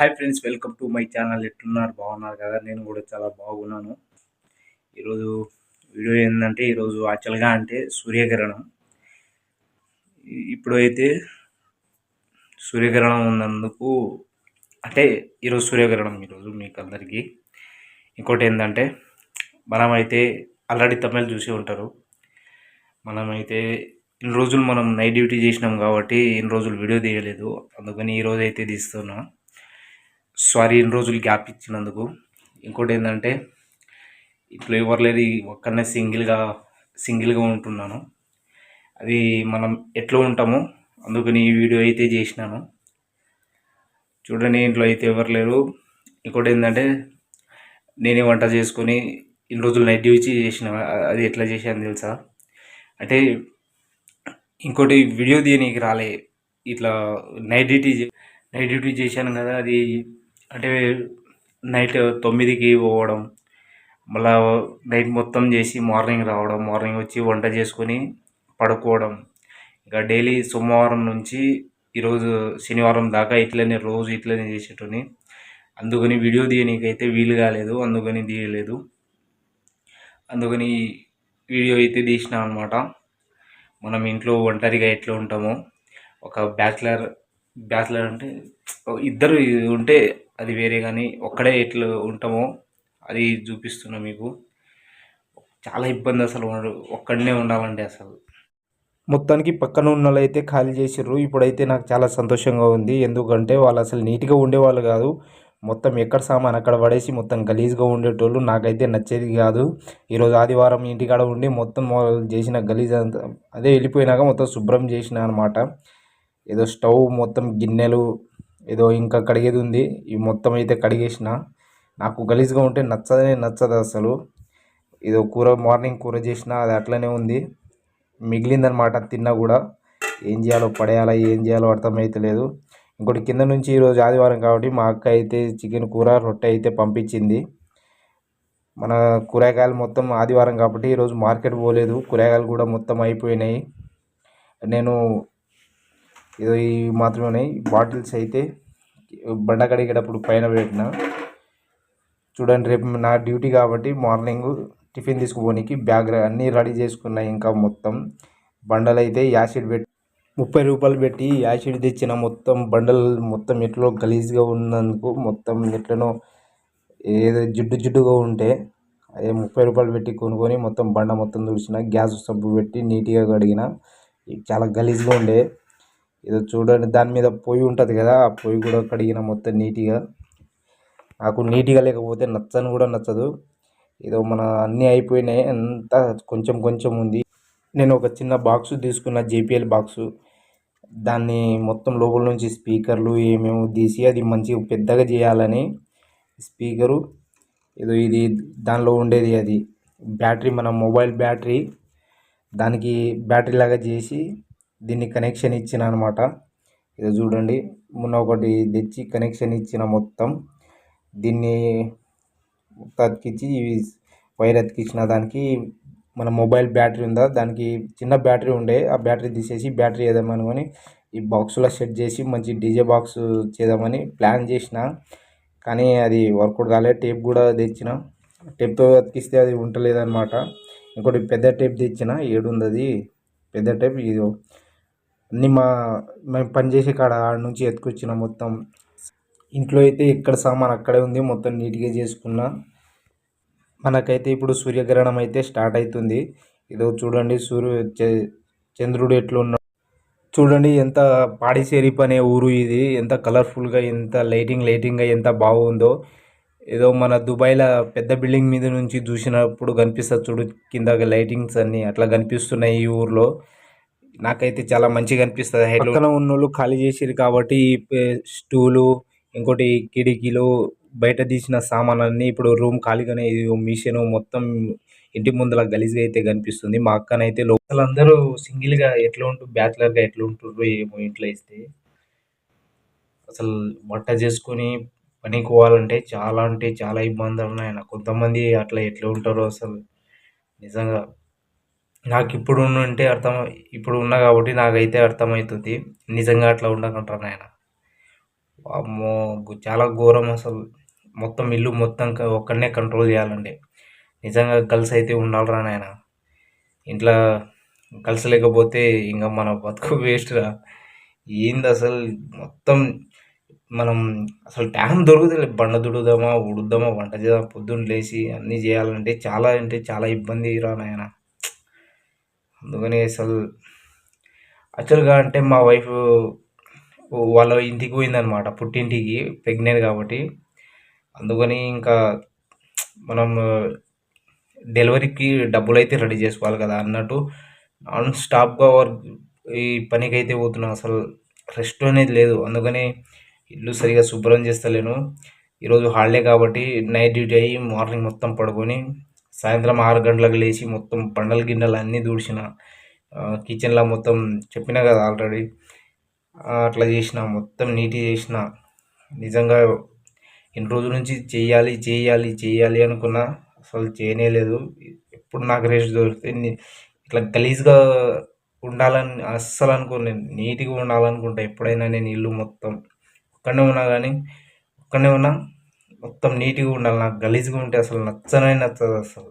Hi friends welcome to my channel ఎట్లున్నారు? బాగున్నారు కదా? నేను కూడా చాలా బాగున్నాను. ఈరోజు వీడియో ఏంటంటే ఈరోజు యాక్చువల్గా అంటే సూర్యగ్రహణం. ఇప్పుడైతే సూర్యకిరణం సూర్యగ్రహణం ఉన్నందుకు అంటే ఈరోజు సూర్యగ్రహణం ఈరోజు మీకు అందరికీ. ఇంకోటి ఏంటంటే మనమైతే ఆల్రెడీ తమిళ చూసి ఉంటారు. మనమైతే ఇన్ని రోజులు మనం నైట్ డ్యూటీ చేసినాం కాబట్టి ఇన్ని రోజులు వీడియో తీయలేదు. అందుకని ఈరోజు అయితే తీస్తున్నాం. సారీ ఇన్ని రోజులు గ్యాప్ ఇచ్చినందుకు. ఇంకోటి ఏంటంటే ఇట్లా ఎవరు లేరు ఒక్కనే సింగిల్గా సింగిల్గా ఉంటున్నాను. అది మనం ఎట్లా ఉంటామో అందుకని ఈ వీడియో అయితే చేసినాను. చూడండి ఇంట్లో అయితే ఎవరు లేరు. ఇంకోటి ఏంటంటే నేనే వంట చేసుకొని ఇన్ని రోజులు నైట్ డ్యూటీ చేసిన అది ఎట్లా చేశాను తెలుసా? అంటే ఇంకోటి వీడియో తీయనీకి రాలే. ఇట్లా నైట్ డ్యూటీ నైట్ డ్యూటీ చేశాను కదా అది అంటే నైట్ తొమ్మిదికి పోవడం మళ్ళా నైట్ మొత్తం చేసి మార్నింగ్ రావడం మార్నింగ్ వచ్చి వంట చేసుకొని పడుకోవడం. ఇంకా డైలీ సోమవారం నుంచి ఈరోజు శనివారం దాకా ఇట్లనే రోజు ఇట్లనే చేసేటోని. అందుకని వీడియో తీయనీకైతే వీలు కాలేదు అందుకని తీయలేదు. అందుకని వీడియో అయితే తీసిన అనమాట మనం ఇంట్లో ఒంటరిగా ఎట్లా ఉంటామో ఒక బ్యాచిలర్ బ్యాచిలర్ అంటే ఇద్దరు ఉంటే అది వేరే కానీ ఒక్కడే ఎట్లా ఉంటామో అది చూపిస్తున్నా మీకు. చాలా ఇబ్బంది అసలు ఒక్కడనే ఉండాలంటే అసలు. మొత్తానికి పక్కన ఉన్న అయితే ఖాళీ చేసిర్రు. ఇప్పుడైతే నాకు చాలా సంతోషంగా ఉంది. ఎందుకంటే వాళ్ళు అసలు నీట్గా ఉండేవాళ్ళు కాదు. మొత్తం ఎక్కడ సామాన్ అక్కడ పడేసి మొత్తం గలీజ్గా ఉండేటోళ్ళు నాకైతే నచ్చేది కాదు. ఈరోజు ఆదివారం ఇంటికాడ ఉండి మొత్తం చేసిన గలీజ్ అంతా అదే వెళ్ళిపోయినాక మొత్తం శుభ్రం చేసిన అనమాట ఏదో స్టవ్ మొత్తం గిన్నెలు ఏదో ఇంకా కడిగేది ఉంది. ఈ మొత్తం అయితే కడిగేసిన. నాకు గలీజ్గా ఉంటే నచ్చదనే నచ్చదు అసలు. ఏదో కూర మార్నింగ్ కూర చేసిన అది అట్లనే ఉంది. మిగిలిందనమాట తిన్నా కూడా. ఏం చేయాలో పడేయాలా ఏం చేయాలో అర్థమైతలేదు ఇంకోటి కింద నుంచి ఈరోజు ఆదివారం కాబట్టి మా అక్క అయితే చికెన్ కూర రొట్టె అయితే పంపించింది. మన కూరగాయలు మొత్తం ఆదివారం కాబట్టి ఈరోజు మార్కెట్ పోలేదు. కూరగాయలు కూడా మొత్తం అయిపోయినాయి. నేను ఏదో ఇవి మాత్రమే బాటిల్స్ అయితే బండ కడిగేటప్పుడు పైన పెట్టిన. చూడండి రేపు నా డ్యూటీ కాబట్టి మార్నింగ్ టిఫిన్ తీసుకుపోనికి బ్యాగ్ అన్నీ రెడీ చేసుకున్నాయి ఇంకా మొత్తం. బండలు అయితే యాసిడ్ పెట్టి ముప్పై రూపాయలు పెట్టి యాసిడ్ తెచ్చిన మొత్తం బండలు మొత్తం ఎట్లో గలీజ్గా ఉన్నందుకు మొత్తం ఎట్లనో ఏదో జిడ్డు జిడ్డుగా ఉంటే అదే ముప్పై రూపాయలు పెట్టి కొనుక్కొని మొత్తం బండ మొత్తం తుడిచిన గ్యాస్ సబ్బు పెట్టి నీట్గా కడిగిన. చాలా గలీజ్గా ఉండే. ఏదో చూడండి దాని మీద పొయ్యి ఉంటుంది కదా ఆ పొయ్యి కూడా కడిగిన మొత్తం నీట్గా. నాకు నీట్గా లేకపోతే నచ్చని కూడా నచ్చదు. ఏదో మన అన్నీ అయిపోయినాయి అంతా కొంచెం కొంచెం ఉంది. నేను ఒక చిన్న బాక్స్ తీసుకున్న జేపీఎల్ బాక్సు. దాన్ని మొత్తం లోపల నుంచి స్పీకర్లు ఏమేమో తీసి అది మంచిగా పెద్దగా చేయాలని స్పీకరు. ఏదో ఇది దానిలో ఉండేది అది. బ్యాటరీ మన మొబైల్ బ్యాటరీ. దానికి బ్యాటరీ లాగా చేసి దీన్ని కనెక్షన్ ఇచ్చిన అనమాట ఇది చూడండి. మొన్న ఒకటి తెచ్చి కనెక్షన్ ఇచ్చిన మొత్తం. దీన్ని అతికించి వైర్ అతికించిన దానికి మన మొబైల్ బ్యాటరీ ఉందా? దానికి చిన్న బ్యాటరీ ఉండే. ఆ బ్యాటరీ తీసేసి బ్యాటరీ వేద్దామనుకొని ఈ బాక్స్లో సెట్ చేసి మంచి డీజే బాక్స్ చేద్దామని ప్లాన్ చేసిన. కానీ అది వర్కౌట్ కాలే టేప్ కూడా తెచ్చిన. టేప్తో అతికిస్తే అది ఉండలేదన్నమాట ఇంకోటి పెద్ద టేప్ తెచ్చిన. ఏడుంది అది. పెద్ద టేప్ ఇది. అన్నీ మా మేము పనిచేసే కాడ ఆడ నుంచి ఎత్తుకొచ్చిన మొత్తం. ఇంట్లో అయితే ఎక్కడ సామాన్ అక్కడే ఉంది మొత్తం నీట్గా చేసుకున్నా. మనకైతే ఇప్పుడు సూర్యగ్రహణం అయితే స్టార్ట్ అవుతుంది ఇదో చూడండి సూర్యు చంద్రుడు ఎట్లున్నాడు. చూడండి ఎంత పాడిసేరి అనే ఊరు ఇది. ఎంత కలర్ఫుల్గా ఎంత లైటింగ్ లైటింగ్గా ఎంత బాగుందో. ఏదో మన దుబాయ్లో పెద్ద బిల్డింగ్ మీద నుంచి చూసినప్పుడు కనిపిస్తుంది చూడు కింద లైటింగ్స్ అన్నీ అట్లా కనిపిస్తున్నాయి ఈ ఊర్లో. నాకైతే చాలా మంచిగా అనిపిస్తుంది. పక్కన ఉన్నోళ్ళు ఖాళీ చేసిరు కాబట్టి స్టూలు ఇంకోటి కిటికీలు బయట తీసిన సామాన్లన్నీ ఇప్పుడు రూమ్ ఖాళీగానే మిషన్ మొత్తం ఇంటి ముందర గలీజ్గా అయితే కనిపిస్తుంది. మా అక్కనైతే అందరూ సింగిల్గా ఎట్లా ఉంటూ బ్యాచిలర్గా ఎట్లా ఉంటుండ్రో ఏమో ఇంట్లో ఇస్తే అసలు వంట చేసుకొని పనికి పోవాలంటే చాలా అంటే చాలా ఇబ్బందులు ఉన్నాయి. కొంతమంది అట్లా ఎట్లా ఉంటారో అసలు నిజంగా నాకు ఇప్పుడు ఉంటే అర్థం ఇప్పుడు ఉన్నా కాబట్టి నాకైతే అర్థమవుతుంది. నిజంగా అట్లా ఉండకంటారు నాయన. అమ్మో చాలా ఘోరం అసలు. మొత్తం ఇల్లు మొత్తం ఒక్కడనే కంట్రోల్ చేయాలంటే నిజంగా కలిసి అయితే ఉండాలిరా నాయన. ఇంట్లో గర్ల్స్ లేకపోతే ఇంకా మన బతుకు వేస్ట్రా ఏంది అసలు మొత్తం మనం అసలు టైం దొరుకుతుంది బండ దుడుదామా ఉడుద్దామా వంట చేద్దామా పొద్దున్న లేచి అన్నీ చేయాలంటే చాలా అంటే చాలా ఇబ్బంది రా నాయన. అందుకని అసలు యాక్చువల్గా అంటే మా వైఫ్ వాళ్ళ ఇంటికి పోయిందనమాట పుట్టింటికి ప్రెగ్నెంట్ కాబట్టి. అందుకని ఇంకా మనం డెలివరీకి డబ్బులు అయితే రెడీ చేసుకోవాలి కదా అన్నట్టు నాన్ స్టాప్గా వర్క్ ఈ పనికి అయితే పోతున్నాను అసలు రెస్ట్ అనేది లేదు. అందుకని ఇల్లు సరిగా శుభ్రం చేస్తలేను. ఈరోజు హాలిడే కాబట్టి నైట్ డ్యూటీ అయ్యి మార్నింగ్ మొత్తం పడుకొని సాయంత్రం ఆరు గంటలకు లేచి మొత్తం పండల గిన్నెలు అన్నీ దూడ్చిన కిచెన్లో మొత్తం చెప్పిన కదా ఆల్రెడీ అట్లా చేసిన మొత్తం నీట్గా చేసిన. నిజంగా ఎన్ని రోజుల నుంచి చేయాలి చేయాలి చేయాలి అనుకున్నా అసలు చేయనే లేదు. ఎప్పుడు నాకు రెస్ట్ దొరికితే ఇట్లా గలీజ్గా ఉండాలని అస్సలు అనుకోను నీట్గా ఉండాలనుకుంటా ఎప్పుడైనా నేను ఇల్లు మొత్తం ఒక్కడనే ఉన్నా కానీ ఒక్కడనే ఉన్నా మొత్తం నీట్గా ఉండాలి. నాకు గలీజ్గా ఉంటే అసలు నచ్చనే నచ్చదు అసలు.